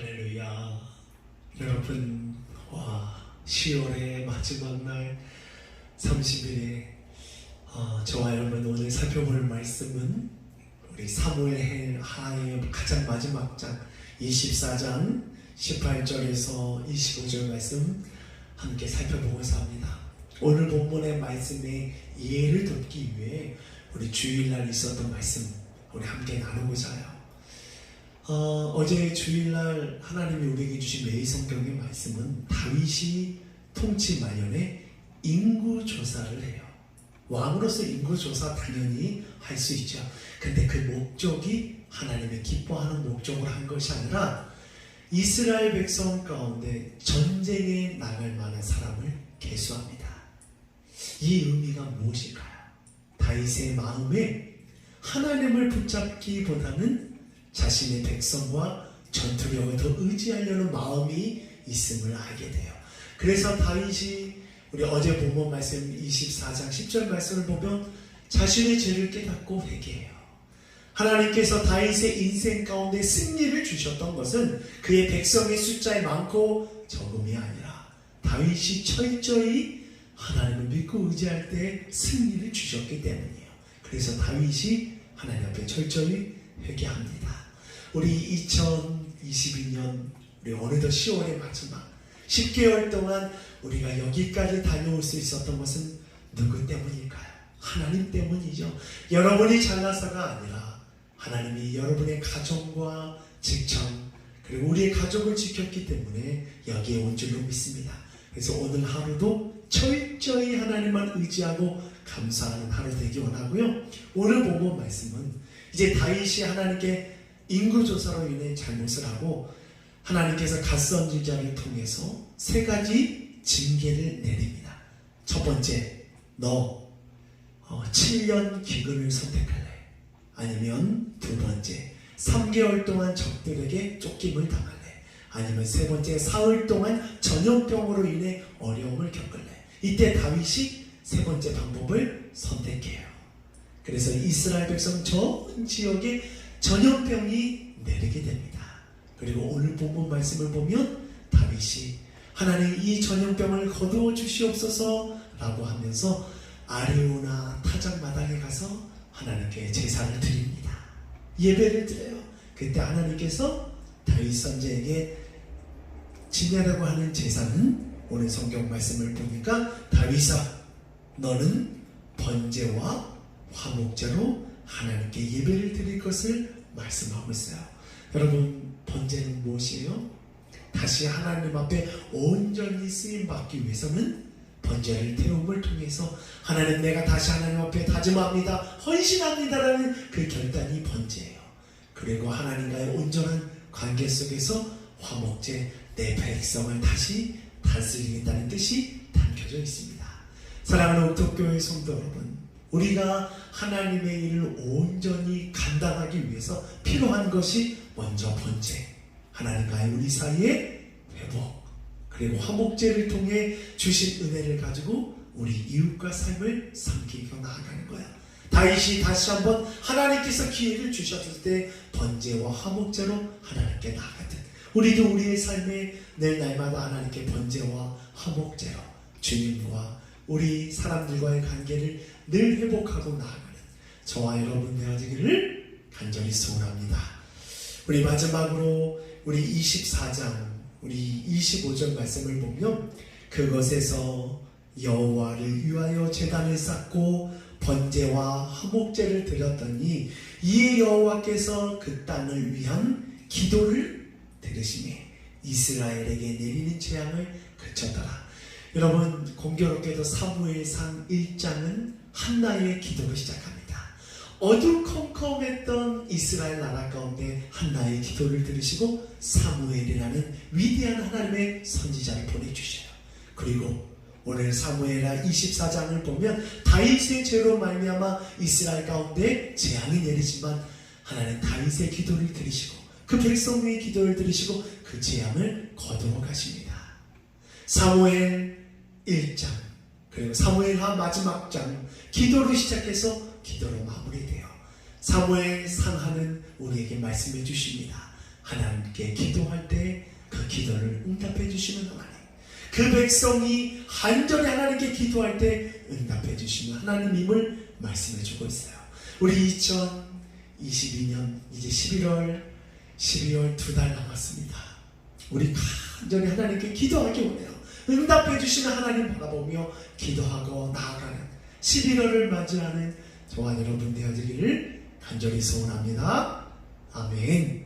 할렐루야. 여러분, 와, 10월의 마지막 날 30일에 어, 저와 여러분 오늘 살펴볼 말씀은 우리 사무엘 하의 가장 마지막 장 24장 18절에서 25절 말씀 함께 살펴보고자 합니다. 오늘 본문의 말씀에 이해를 돕기 위해 우리 주일날 있었던 말씀 우리 함께 나누고자 해요. 어, 어제 주일날 하나님이 우리에게 주신 매일 성경의 말씀은 다윗이 통치 말년에 인구 조사를 해요. 왕으로서 인구 조사 당연히 할 수 있죠. 근데 그 목적이 하나님의 기뻐하는 목적으로 한 것이 아니라 이스라엘 백성 가운데 전쟁에 나갈 만한 사람을 개수합니다. 이 의미가 무엇일까요? 다윗의 마음에 하나님을 붙잡기보다는 자신의 백성과 전투력을 더 의지하려는 마음이 있음을 알게 돼요. 그래서 다윗이 우리 어제 본문 말씀 24장 10절 말씀을 보면 자신의 죄를 깨닫고 회개해요. 하나님께서 다윗의 인생 가운데 승리를 주셨던 것은 그의 백성의 숫자에 많고 적음이 아니라 다윗이 철저히 하나님을 믿고 의지할 때 승리를 주셨기 때문이에요. 그래서 다윗이 하나님 앞에 철저히 회개합니다. 우리 2022년 우리 어느덧 10월의 마지막 10개월 동안 우리가 여기까지 다녀올 수 있었던 것은 누구 때문일까요? 하나님 때문이죠. 여러분이 잘나서가 아니라 하나님이 여러분의 가정과 직장 그리고 우리의 가족을 지켰기 때문에 여기에 온 줄로 믿습니다. 그래서 오늘 하루도 철저히 하나님만 의지하고 감사하는 하루 되기 원하고요. 오늘 본문 말씀은 이제 다윗이 하나님께 인구 조사로 인해 잘못을 하고 하나님께서 갓선지자를 통해서 세 가지 징계를 내립니다. 첫 번째, 너 어, 7년 기근을 선택할래? 아니면 두 번째, 3개월 동안 적들에게 쫓김을 당할래? 아니면 세 번째, 사흘 동안 전염병으로 인해 어려움을 겪을래? 이때 다윗이 세 번째 방법을 선택해요. 그래서 이스라엘 백성 전 지역에 전염병이 내리게 됩니다. 그리고 오늘 본문 말씀을 보면 다윗이 하나님 이 전염병을 거두어 주시옵소서라고 하면서 아리오나 타작 마당에 가서 하나님께 제사를 드립니다. 예배를 드려요. 그때 하나님께서 다윗 선제에게 지내라고 하는 제사는 오늘 성경 말씀을 보니까 다윗아 너는 번제와 화목제로 하나님께 예배를 드릴 것을 말씀하고 있어요. 여러분 번제는 무엇이에요? 다시 하나님 앞에 온전히 쓰임 받기 위해서는 번제를 태움을 통해서 하나님 내가 다시 하나님 앞에 다짐합니다 헌신합니다라는 그 결단이 번제예요. 그리고 하나님과의 온전한 관계 속에서 화목제 내 백성을 다시 다스리겠다는 뜻이 담겨져 있습니다. 사랑하는 옥토교회 성도 여러분, 우리가 하나님의 일을 온전히 감당하기 위해서 필요한 것이 먼저 번제, 하나님과의 우리 사이의 회복, 그리고 화목제를 통해 주신 은혜를 가지고 우리 이웃과 삶을 삼키고 나아가는 거야. 다윗이 다시 한번 하나님께서 기회를 주셨을 때 번제와 화목제로 하나님께 나아가듯 우리도 우리의 삶에 늘 날마다 하나님께 번제와 화목제로 주님과 우리 사람들과의 관계를 늘 회복하고 나아가는 저와 여러분 되어지기를 간절히 소원합니다. 우리 마지막으로 우리 24장 우리 25절 말씀을 보면 그것에서 여호와를 위하여 제단을 쌓고 번제와 화목제를 드렸더니 이에 여호와께서 그 땅을 위한 기도를 들으시니 이스라엘에게 내리는 재앙을 그쳤더라. 여러분 공교롭게도 사무엘상 1장은 한나의 기도로 시작합니다. 어두컴컴했던 이스라엘 나라 가운데 한나의 기도를 들으시고 사무엘이라는 위대한 하나님의 선지자를 보내주셔요. 그리고 오늘 사무엘하 24장을 보면 다윗의 죄로 말미암아 이스라엘 가운데 재앙이 내리지만 하나님 다윗의 기도를 들으시고 그 백성의 기도를 들으시고 그 재앙을 거두어 가십니다. 사무엘 1장 그리고 사무엘하 마지막 장 기도로 시작해서 기도로 마무리돼요. 사무엘 상하는 우리에게 말씀해 주십니다. 하나님께 기도할 때 그 기도를 응답해 주시는 하나님. 그 백성이 간절히 하나님께 기도할 때 응답해 주시는 하나님임을 말씀해 주고 있어요. 우리 2022년 이제 11월, 12월 두 달 남았습니다. 우리 간절히 하나님께 기도하기 원해요. 응답해 주시는 하나님 바라보며 기도하고 나아가는 11월을 맞이하는 저와 여러분 되어지기를 간절히 소원합니다. 아멘.